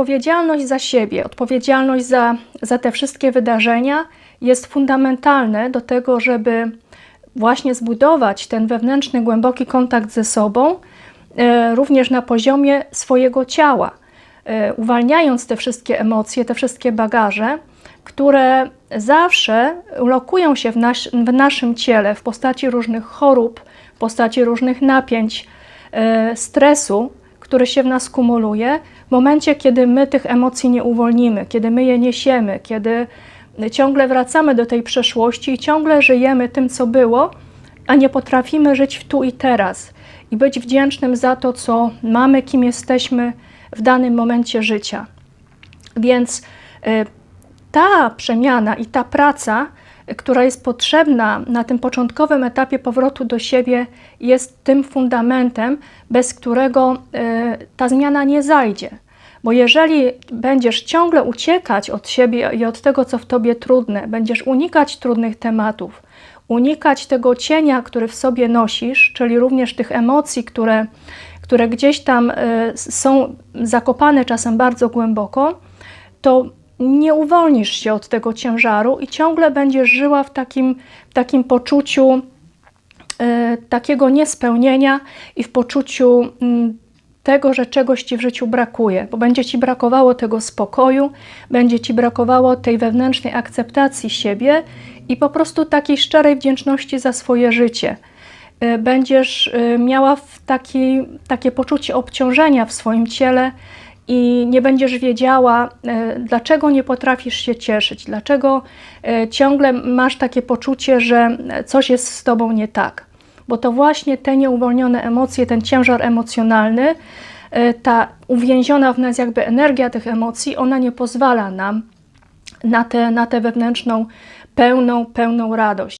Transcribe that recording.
odpowiedzialność za siebie, odpowiedzialność za, za te wszystkie wydarzenia jest fundamentalne do tego, żeby właśnie zbudować ten wewnętrzny, głęboki kontakt ze sobą, e, również na poziomie swojego ciała, e, uwalniając te wszystkie emocje, te wszystkie bagaże, które zawsze lokują się w, nas, w naszym ciele w postaci różnych chorób, w postaci różnych napięć, e, stresu, który się w nas kumuluje, w momencie, kiedy my tych emocji nie uwolnimy, kiedy my je niesiemy, kiedy ciągle wracamy do tej przeszłości i ciągle żyjemy tym, co było, a nie potrafimy żyć w tu i teraz i być wdzięcznym za to, co mamy, kim jesteśmy w danym momencie życia. Więc y, ta przemiana i ta praca, która jest potrzebna na tym początkowym etapie powrotu do siebie, jest tym fundamentem, bez którego y, ta zmiana nie zajdzie. Bo jeżeli będziesz ciągle uciekać od siebie i od tego, co w tobie trudne, będziesz unikać trudnych tematów, unikać tego cienia, który w sobie nosisz, czyli również tych emocji, które, które gdzieś tam y, są zakopane czasem bardzo głęboko, to nie uwolnisz się od tego ciężaru i ciągle będziesz żyła w takim, takim poczuciu y, takiego niespełnienia i w poczuciu mm, tego, że czegoś ci w życiu brakuje, bo będzie ci brakowało tego spokoju, będzie ci brakowało tej wewnętrznej akceptacji siebie i po prostu takiej szczerej wdzięczności za swoje życie. Y, Będziesz y, miała taki, takie poczucie obciążenia w swoim ciele i nie będziesz wiedziała, y, dlaczego nie potrafisz się cieszyć, dlaczego ciągle masz takie poczucie, że coś jest z tobą nie tak. Bo to właśnie te nieuwolnione emocje, ten ciężar emocjonalny, y, ta uwięziona w nas jakby energia tych emocji, ona nie pozwala nam na tę na tę wewnętrzną, pełną, pełną radość.